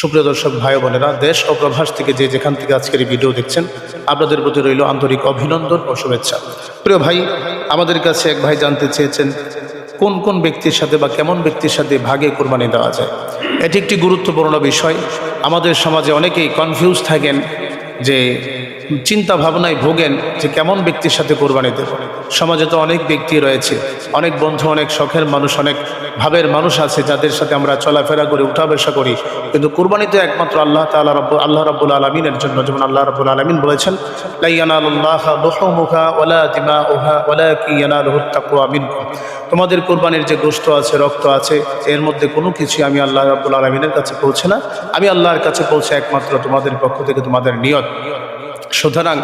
সুপ্রিয় দর্শক ভাই বোনেরা, দেশ ও প্রভাস থেকে যে যেখান থেকে আজকের এই ভিডিও দেখছেন, আপনাদের প্রতি রইল আন্তরিক অভিনন্দন ও শুভেচ্ছা। প্রিয় ভাই, আমাদের কাছে এক ভাই জানতে চেয়েছেন, কোন কোন ব্যক্তির সাথে বা কেমন ব্যক্তির সাথে ভাগে কোরবানি দেওয়া যায়? এটি একটি গুরুত্বপূর্ণ বিষয়। আমাদের সমাজে অনেকেই কনফিউজ থাকেন যে চিন্তা ভাবনায় ভোগেন যে কেমন ব্যক্তির সাথে কোরবানি দেব। সমাজে তো অনেক ব্যক্তি রয়েছে, অনেক বন্ধু, অনেক শখের মানুষ, অনেক ভাবের মানুষ আছে যাদের সাথে আমরা চলাফেরা করি উঠা বসা করি। কিন্তু কোরবানি তো একমাত্র আল্লাহ তাআলা রব্ব, আল্লাহ রাব্বুল আলমিনের জন্য। যেমন আল্লাহ রাব্বুল আলমিন বলেছেন তোমাদের কোরবানির যে গোশত আছে, রক্ত আছে, এর মধ্যে কোনো কিছু আমি আল্লাহ রাব্বুল আলমিনের কাছে পৌঁছে না। আমি আল্লাহর কাছে পৌঁছে একমাত্র তোমাদের পক্ষ থেকে তোমাদের নিয়ত। সুতরাং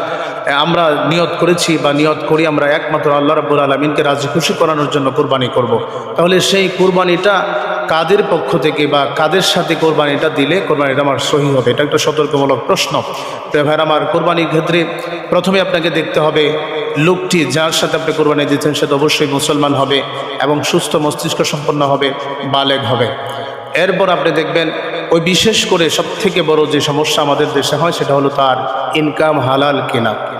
আমরা নিয়ত করেছি বা নিয়ত করি আমরা একমাত্র আল্লাহ রাব্বুল আলমিনকে রাজি খুশি করানোর জন্য কোরবানি করব। তাহলে সেই কোরবানিটা কাদের পক্ষ থেকে বা কাদের সাথে কোরবানিটা দিলে কোরবানিটা আমার সহি হবে? এটা একটা সতর্কমূলক প্রশ্ন। তো ভাইয়ের, আমার কোরবানির ক্ষেত্রে প্রথমে আপনাকে দেখতে হবে লোকটি যার সাথে আপনি কোরবানি দিচ্ছেন সে তো অবশ্যই মুসলমান হবে এবং সুস্থ মস্তিষ্ক সম্পন্ন হবে, বালেগ হবে। এরপর আপনি দেখবেন ওই বিশেষ করে সবথেকে বড় যে সমস্যা আমাদের দেশে হয়, সেটা হলো তার ইনকাম হালাল কিনা।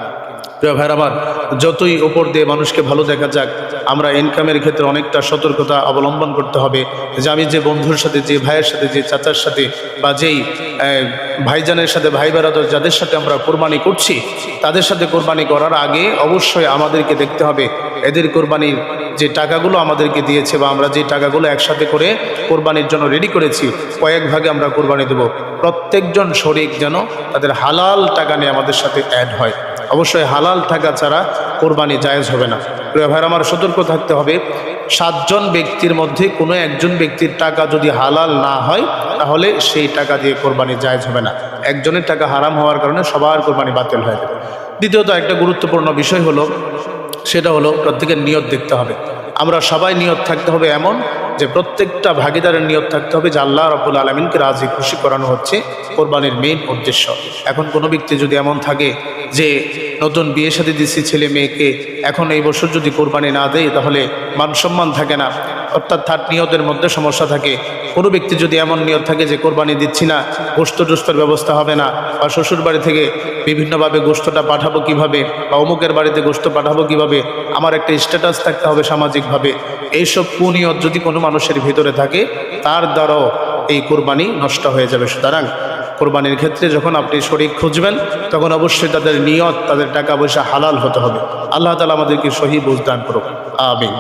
প্রিয় ভাইয়ের আমার, যতই ওপর দিয়ে মানুষকে ভালো দেখা যাক, আমরা ইনকামের ক্ষেত্রে অনেকটা সতর্কতা অবলম্বন করতে হবে। যে আমি যে বন্ধুর সাথে, যে ভাইয়ের সাথে, যে চাচার সাথে বা যেই ভাইজানের সাথে, ভাই বেড়াদর যাদের সাথে আমরা কোরবানি করছি, তাদের সাথে কোরবানি করার আগে অবশ্যই আমাদেরকে দেখতে হবে। এদের কোরবানির যে টাকাগুলো আমাদেরকে দিয়েছে বা আমরা যে টাকাগুলো একসাথে করে কোরবানির জন্য রেডি করেছি, কয়েক ভাগে আমরা কোরবানি দেব। প্রত্যেকজন শরিক যেন তাদের হালাল টাকা নিয়ে আমাদের সাথে অ্যাড হয়। অবশ্যই হালাল টাকা ছাড়া কোরবানি জায়েজ হবে না। প্রিয় ভাইয়ের আমার সতর্ক থাকতে হবে, সাতজন ব্যক্তির মধ্যে কোনো একজন ব্যক্তির টাকা যদি হালাল না হয়, তাহলে সেই টাকা দিয়ে কোরবানি জায়েজ হবে না। একজনের টাকা হারাম হওয়ার কারণে সবার কোরবানি বাতিল হয়ে যাবে। দ্বিতীয়ত একটা গুরুত্বপূর্ণ বিষয় হলো, সেটা হলো প্রত্যেকের নিয়ত দেখতে হবে। আমরা সবাই নিয়ত থাকতে হবে এমন যে প্রত্যেকটা ভাগিদারের নিয়ত থাকতে হবে যে আল্লাহ রব্বুল আলমিনকে রাজি খুশি করানো হচ্ছে কোরবানির মেইন উদ্দেশ্য। এখন কোনো ব্যক্তি যদি এমন থাকে যে নতুন বিয়ে সাথে দিচ্ছি ছেলে মেয়েকে, এখন এই বছর যদি কোরবানি না দেয়, তাহলে মান সম্মান থাকে না। অর্থাৎ তার নিয়তের মধ্যে সমস্যা থাকে। কোনো ব্যক্তি যদি এমন নিয়ত থাকে যে কোরবানি দিচ্ছি না, গোস্ত টোস্তর ব্যবস্থা হবে না। বা শ্বশুর বাড়ি থেকে বিভিন্নভাবে গোস্তটা পাঠাবো কীভাবে, বা অমুকের বাড়িতে গোস্ত পাঠাবো কীভাবে, আমার একটা স্ট্যাটাস থাকতে হবে সামাজিকভাবে। এইসব কুনিয়ত যদি কোনো মানুষের ভিতরে থাকে, তার দ্বারাও এই কোরবানি নষ্ট হয়ে যাবে। সুতরাং কোরবানির ক্ষেত্রে যখন আপনি শরীর খুঁজবেন, তখন অবশ্যই তাদের নিয়ত, তাদের টাকা পয়সা হালাল হতে হবে। আল্লাহ তালা আমাদেরকে সহি বুঝদান করুক। আমিন।